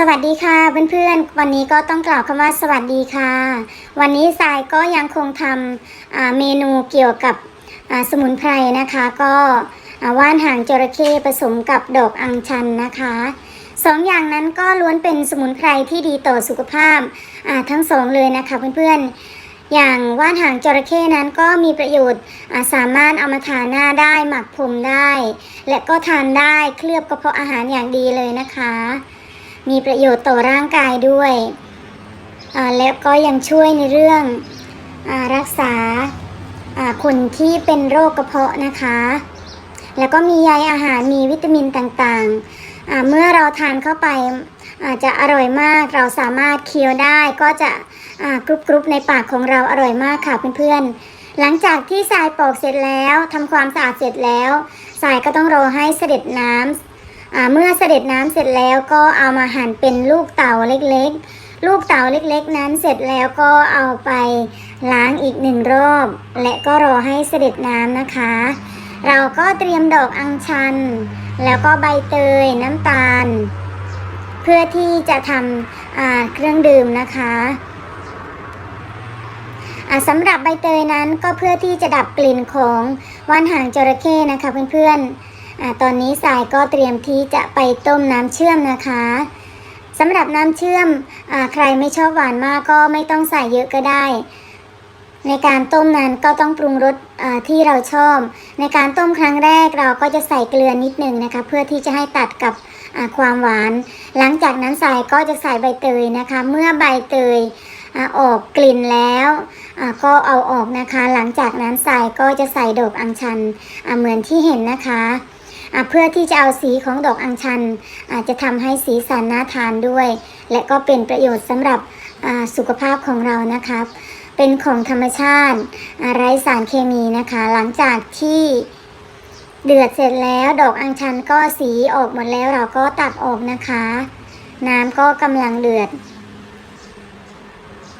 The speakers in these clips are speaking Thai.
สวัสดีค่ะเพื่อนๆ วันนี้ก็ต้องกล่าวคำว่าสวัสดีค่ะ วันนี้สายก็ยังคงทำเมนูเกี่ยวกับสมุนไพรนะคะ ก็ว่านหางจระเข้ผสมกับดอกอัญชันนะคะสองอย่างนั้นก็ล้วนเป็นสมุนไพรที่ดีต่อสุขภาพทั้งสองเลยนะคะเพื่อนๆ อย่างว่านหางจระเข้นั้นก็มีประโยชน์สามารถเอามาทาหน้าได้หมักผมได้ และก็ทานได้เคลือบกระเพาะอาหารอย่างดีเลยนะคะ มีประโยชน์ต่อร่างกายด้วยอ่าแล้วก็ยังช่วยในเรื่องอรักษาคนที่เป็นโรคกระเพาะนะคะ แล้วก็มีใยอาหารมีวิตามินต่างๆอ่าเมื่อเราทานเข้าไปอาจจะอร่อยมากเราสามารถเคี้ยวได้ก็จะกรุบกรุบในปากของเราอร่อยมากค่ะเพื่อนๆ หลังจากที่ทรายปอกเสร็จแล้วทำความสะอาดเสร็จแล้วทรายก็ต้องรอให้เสด็จน้ำอ่า เมื่อเสด็จน้ำเสร็จแล้วก็เอามาหั่นเป็นลูกเต่าเล็กๆ ลูกเต่าเล็กๆ นั้นเสร็จแล้วก็เอาไปล้างอีกหนึ่งรอบ และก็รอให้เสด็จน้ำนะคะ เราก็เตรียมดอกอัญชัน แล้วก็ใบเตยน้ำตาล เพื่อที่จะทำอ่าเครื่องดื่มนะคะสำหรับใบเตยนั้นก็เพื่อที่จะดับกลิ่นของว่านหางจระเข้นะคะเพื่อนๆ อตอนนี้สายก็เตรียมที่จะไปต้มน้ำเชื่อมนะคะสำหรับน้ำเชื่อมอใครไม่ชอบหวานมากก็ไม่ต้องใส่เยอะก็ได้ ในการต้มนั้นก็ต้องปรุงรสที่เราชอบ ในการต้มครั้งแรกเราก็จะใส่เกลือนิดหนึ่งนะคะ เพื่อที่จะให้ตัดกับความหวาน หลังจากนั้นสายก็จะใส่ใบเตยนะคะ เมื่อใบเตยออกกลิ่นแล้วก็เอาออกนะคะ หลังจากนั้นสายก็จะใส่ดอกอัญชันเหมือนที่เห็นนะคะ เพื่อที่จะเอาสีของดอกอัญชันอาจจะทำให้สีสันน่าทานด้วย และก็เป็นประโยชน์สำหรับสุขภาพของเรานะครับ เป็นของธรรมชาติไร้สารเคมีนะคะ หลังจากที่เดือดเสร็จแล้วดอกอัญชันก็สีออกหมดแล้วเราก็ตักออกนะคะ น้ำก็กำลังเดือด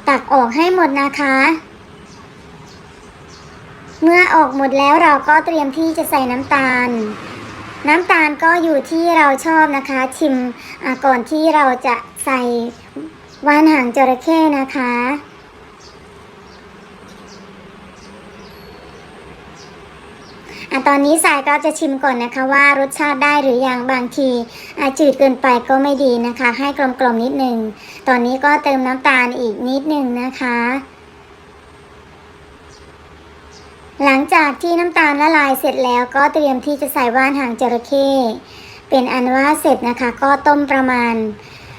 ตักออกให้หมดนะคะ เมื่อออกหมดแล้วเราก็เตรียมที่จะใส่น้ำตาล น้ำตาลก็อยู่ที่เราชอบนะคะ ชิมก่อนที่เราจะใส่ว่านหางจระเข้นะคะอะตอนนี้สายก็จะชิมก่อนนะคะว่ารสชาติได้หรือยังบางทีอจืดเกินไปก็ไม่ดีนะคะ ให้กลมๆนิดนึง ตอนนี้ก็เติมน้ำตาลอีกนิดนึงนะคะ หลังจากที่น้ำตาลละลายเสร็จแล้วก็เตรียมที่จะใส่ว่านหางจระเข้เป็นอันว่าเสร็จนะคะ ก็ต้มประมาณ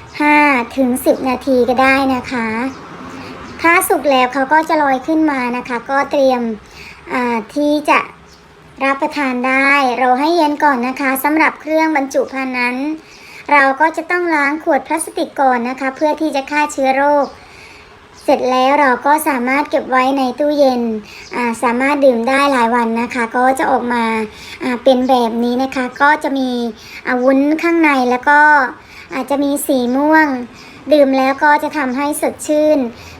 5ถึง10 นาทีก็ได้นะคะถ้าสุกแล้วเขาก็จะลอยขึ้นมานะคะ ก็เตรียมที่จะรับประทานได้ เราให้เย็นก่อนนะคะสำหรับเครื่องบรรจุภัณฑ์นั้น เราก็จะต้องล้างขวดพลาสติกก่อนนะคะ เพื่อที่จะฆ่าเชื้อโรค สร็จแล้วเราก็สามารถเก็บไว้ในตู้เย็นสามารถดื่มได้หลายวันนะคะ ก็จะออกมาเป็นแบบนี้นะคะ ก็จะมีวุ้นข้างในแล้วก็อาจจะมีสีม่วง ดื่มแล้วก็จะทำให้สดชื่น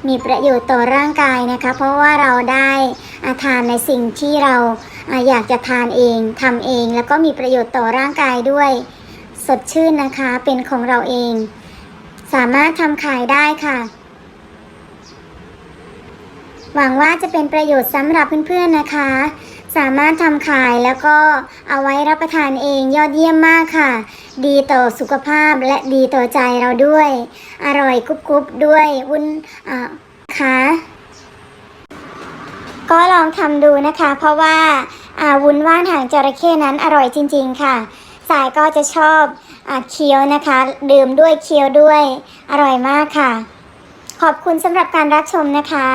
มีประโยชน์ต่อร่างกายนะคะ เพราะว่าเราได้าทานในสิ่งที่เราอยากจะทานเองทำเอง แล้วก็มีประโยชน์ต่อร่างกายด้วย สดชื่นนะคะเป็นของเราเอง สามารถทำขายได้ค่ะ หวังว่าจะเป็นประโยชน์สำหรับเพื่อนๆนะคะ สามารถทำขายแล้วก็เอาไว้รับประทานเองยอดเยี่ยมมากค่ะ ดีต่อสุขภาพและดีต่อใจเราด้วย อร่อยกรุบๆด้วยวุ้นอ่าค่ะก็ลองทำดูนะคะ เพราะว่าอาวุ้นว่านหางจระเข้นั้นอร่อยจริง ๆ ค่ะ สายก็จะชอบอเคี้ยวนะคะ ดื่มด้วยเคี้ยวด้วย อร่อยมากค่ะ ขอบคุณสำหรับการรับชมนะคะ